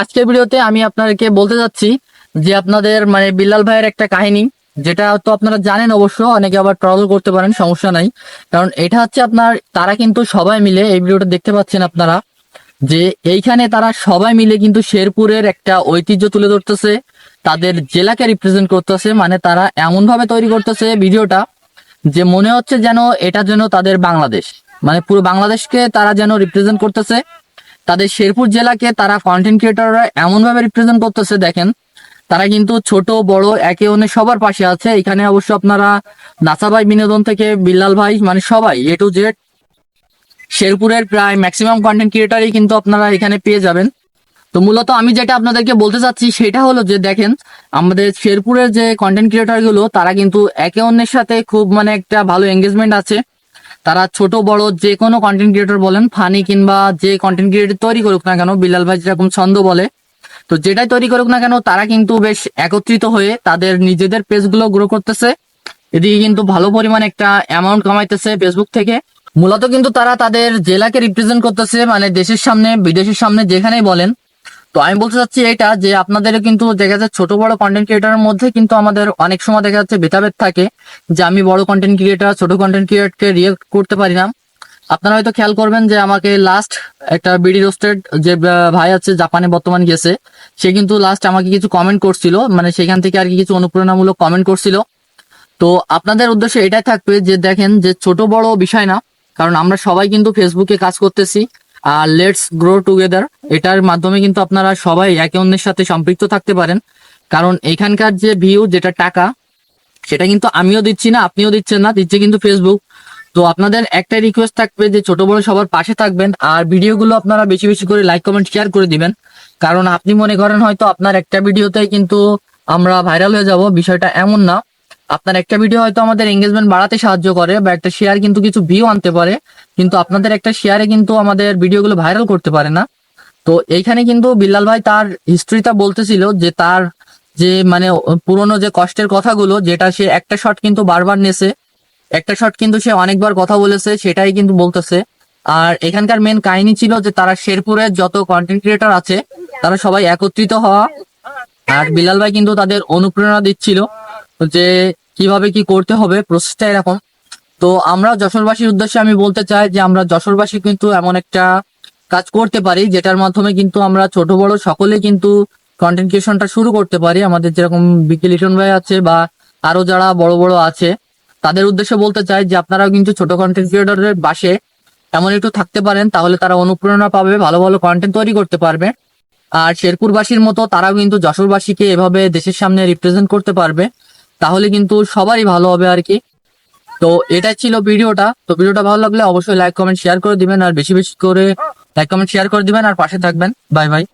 আজকের ভিডিওতে আমি আপনাদেরকে বলতে যাচ্ছি যে আপনাদের মানে বিল্লাল ভাইয়ের একটা কাহিনী, যেটা তো আপনারা জানেন অবশ্য, অনেকে আবার ট্রল করতে পারেন, সমস্যা নাই। কারণ এটা হচ্ছে আপনার, তারা কিন্তু সবাই মিলে, এই ভিডিওটা দেখতে পাচ্ছেন আপনারা, যে এইখানে তারা সবাই মিলে কিন্তু শেরপুরের একটা ঐতিহ্য তুলে ধরতেছে, তাদের জেলাকে রিপ্রেজেন্ট করতেছে মানে তারা এমন ভাবে তৈরি করতেছে ভিডিওটা, যে মনে হচ্ছে যেন এটা যেন তাদের বাংলাদেশ মানে পুরো বাংলাদেশকে তারা যেন রিপ্রেজেন্ট করতেছে। তাদের শেরপুর জেলাকে তারা কন্টেন্ট ক্রিয়েটররা এমন ভাবে রিপ্রেজেন্ট করতেছে, দেখেন। তারা কিন্তু ছোট, বড়, একে অন্য সবার পাশে আছে। এখানে অবশ্য আপনারা নাসা ভাই বিনোদন থেকে বিল্লাল ভাই মানে সবাই এ টু জেড শেরপুরের প্রায় ম্যাক্সিমাম কন্টেন্ট ক্রিয়েটারই কিন্তু আপনারা এখানে পেয়ে যাবেন। তো মূলত আমি যেটা আপনাদেরকে বলতে চাচ্ছি, সেটা হলো যে, দেখেন, আমাদের শেরপুরের যে কন্টেন্ট ক্রিয়েটারগুলো তারা কিন্তু একে অন্যের সাথে খুব মানে একটা ভালো এঙ্গেজমেন্ট আছে। তারা ছোট, বড়, যে কোনো কন্টেন্ট ক্রিয়েটর বলেন, ফানি কিংবা যে কন্টেন্ট ক্রিয়েটর তৈরি করুক না কেন বিলাল ভাই যেরকম ছন্দ বলে, তো যেটাই তৈরি করুক না কেন, তারা কিন্তু বেশ একত্রিত হয়ে তাদের নিজেদের পেজগুলো গ্রো করতেছে। এদিকে কিন্তু ভালো পরিমাণ একটা অ্যামাউন্ট কামাইতেছে ফেসবুক থেকে। মূলত কিন্তু তারা তাদের জেলাকে রিপ্রেজেন্ট করতেছে মানে দেশের সামনে, বিদেশের সামনে যেখানেই বলেন। তো আমি বলতে চাচ্ছি এটা যে আপনাদের কিন্তু দেখা যাচ্ছে ছোট বড় কন্টেন্ট ক্রিয়েটারের মধ্যে কিন্তু আমাদের অনেক সময় দেখা যাচ্ছে ভেদাভেদ থাকে যে আমি বড় কন্টেন্ট ক্রিয়েটার ছোট কন্টেন্ট ক্রিয়েটকে রিয়েক্ট করতে পারি না। আপনারা হয়তো খেয়াল করবেন যে আমাকে লাস্ট একটা বিডি রোস্টেড যে ভাই আছে জাপানে বর্তমান গেছে, সে কিন্তু লাস্ট আমাকে কিছু কমেন্ট করছিল মানে সেখান থেকে আর কি কিছু অনুপ্রেরণামূলক কমেন্ট করছিল। তো আপনাদের উদ্দেশ্য এটাই থাকবে যে দেখেন যে ছোট বড় বিষয় না, কারণ আমরা সবাই কিন্তু ফেসবুকে কাজ করতেছি। আর লেটস গ্রো টুগেদার এটার মাধ্যমে কিন্তু আপনারা সবাই একে অন্যের সাথে সম্পৃক্ত থাকতে পারেন। কারণ এখানকার যে ভিউ যেটা টাকা, সেটা কিন্তু আমিও দিচ্ছি না, আপনিও দিচ্ছেন না, দিচ্ছে কিন্তু ফেসবুক তো আপনাদের একটাই রিকোয়েস্ট থাকবে যে ছোট বড় সবার পাশে থাকবেন আর ভিডিওগুলো আপনারা বেশি বেশি করে লাইক কমেন্ট শেয়ার করে দিবেন। কারণ আপনি মনে করেন হয়তো আপনার একটা ভিডিওতেই কিন্তু আমরা ভাইরাল হয়ে যাব, বিষয়টা এমন না। আপনার একটা ভিডিও হয়তো আমাদের এঙ্গেজমেন্ট বাড়াতে সাহায্য করে, বা একটা শেয়ার কিন্তু কিছু ভিউ আনতে পারে। কিন্তু আপনাদের একটা শেয়ারে কিন্তু আমাদের ভিডিওগুলো ভাইরাল করতে পারে না। তো এইখানে কিন্তু বিল্লাল ভাই তার হিস্ট্রিটা বলতেছিল যে তার যে মানে পুরনো যে কষ্টের কথাগুলো, যেটা সে একটা শট কিন্তু বারবার নেছে, একটা শট কিন্তু সে অনেকবার কথা বলেছে, সেটাই কিন্তু বলতেছে। আর এখানকার মেন কাহিনী ছিল যে তারা শেরপুরের যত কন্টেন্ট ক্রিয়েটর আছে, তারা সবাই একত্রিত হওয়া। আর বিলাল ভাই কিন্তু তাদের অনুপ্রেরণা দিচ্ছিল যে কীভাবে কি করতে হবে প্রসেসটা এরকম। তো আমরা যশোরবাসীর উদ্দেশ্যে আমি বলতে চাই যে, আমরা যশোরবাসী কিন্তু এমন একটা কাজ করতে পারি, যেটার মাধ্যমে কিন্তু আমরা ছোট, বড় সকলে কিন্তু কন্টেন্ট ক্রিয়েশনটা শুরু করতে পারি। আমাদের যেরকম বিকি লিটন ভাই আছে বা আরও যারা বড় বড় আছে, তাদের উদ্দেশ্যে বলতে চাই যে, আপনারাও কিন্তু ছোট কন্টেন্ট ক্রিয়েটরের বাসে এমন একটু থাকতে পারেন, তাহলে তারা অনুপ্রেরণা পাবে, ভালো ভালো কন্টেন্ট তৈরি করতে পারবে। আর শেরপুরবাসীর মতো তারাও কিন্তু যশোরবাসীকে এভাবে দেশের সামনে রিপ্রেজেন্ট করতে পারবে। তাহলে কিন্তু সবারই ভালো হবে আর কি। তো এটাই ছিল ভিডিওটা। তো ভিডিওটা ভালো লাগলে অবশ্যই লাইক কমেন্ট শেয়ার করে দিবেন। আর বেশি বেশি করে লাইক কমেন্ট শেয়ার করে দিবেন। আর পাশে থাকবেন। Bye bye